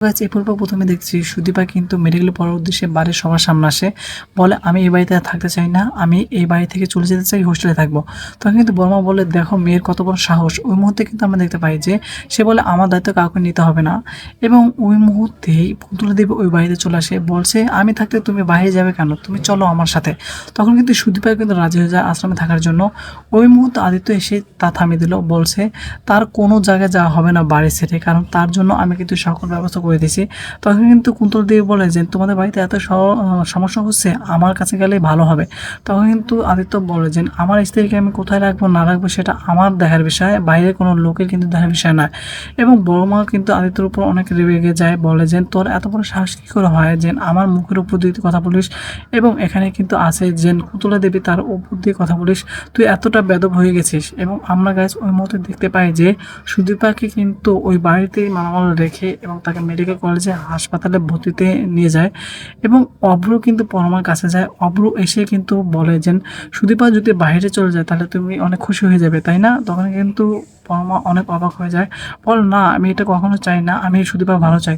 গাছ পর্ব প্রথমে দেখছি সুদীপা কিন্তু মেডিকেল পড়ার উদ্দেশ্যে বাড়ির সবার সামনে আসে। বলে, আমি এই বাড়িতে থাকতে চাই না। আমি এই বাড়ি থেকে চলে যেতে চাই হোস্টেলে থাকব। তখন কিন্তু বর্মা বলে, দেখো, মেয়ের কত বড় সাহস। ওই মুহূর্তে কিন্তু আমরা দেখতে পাই যে, সে বলে, আমার দায়িত্ব কাউকে নিতে হবে না। এবং ওই মুহূর্তেই পুতুলা দেবী ওই বাড়িতে চলে আসে। বলছে, আমি থাকতে তুমি বাইরে যাবে কেন? তুমি চলো আমার সাথে। তখন কিন্তু সুদীপা কিন্তু রাজি হয়ে যায় আশ্রমে থাকার জন্য। ওই মুহূর্তে আদিত্য এসে তা থামিয়ে দিল। বলছে, তার কোনো জায়গায় যাওয়া হবে না বাড়ি ছেড়ে। কারণ তার জন্য আমি কিন্তু সকল ব্যবস্থা করে দিয়েছি। তখন কিন্তু কুন্তল দেবী বলে যে, তোমাদের বাড়িতে এত সমস্যা হচ্ছে, আমার কাছে গেলেই ভালো হবে। তখন কিন্তু আদিত্য বলে যে, আমার স্ত্রীকে আমি কোথায় রাখব, না রাখব, সেটা আমার দেখার বিষয়, বাইরের কোনো লোকের কিন্তু দেখার বিষয় নয়। এবং বড় মা কিন্তু আদিত্যর উপর অনেক রেগে যায়, বলে যে, তোর এত বড় সাহস কী করে হয় যে, আমার মুখের উপর দিয়ে কথা বলিস? এবং এখানে কিন্তু আছে যে কুতুলা দেবী তার উপর দিয়ে কথা বলিস, তুই এতটা বেদব হয়ে গেছিস। এবং আমরা গাছ ওই মুহূর্তে দেখতে পাই যে, সুদীপাকে কিন্তু ওই বাড়িতেই মালামাল রেখে এবং তাকে মেডিকেল কলেজে হাসপাতালে ভর্তিতে নিয়ে যায় এবং অব্রু কিন্তু পরমার কাছে যায়। অব্রু এসে কিন্তু বলে যে, সুদীপা, যদি বাইরে চলে যায়, তাহলে তুমি অনেক খুশি হয়ে যাবে, তাই না? তখন কিন্তু পরমা অনেক অবাক হয়ে যায়। বল, না, আমি এটা কখনো চাই না, আমি সুদীপা ভালো চাই।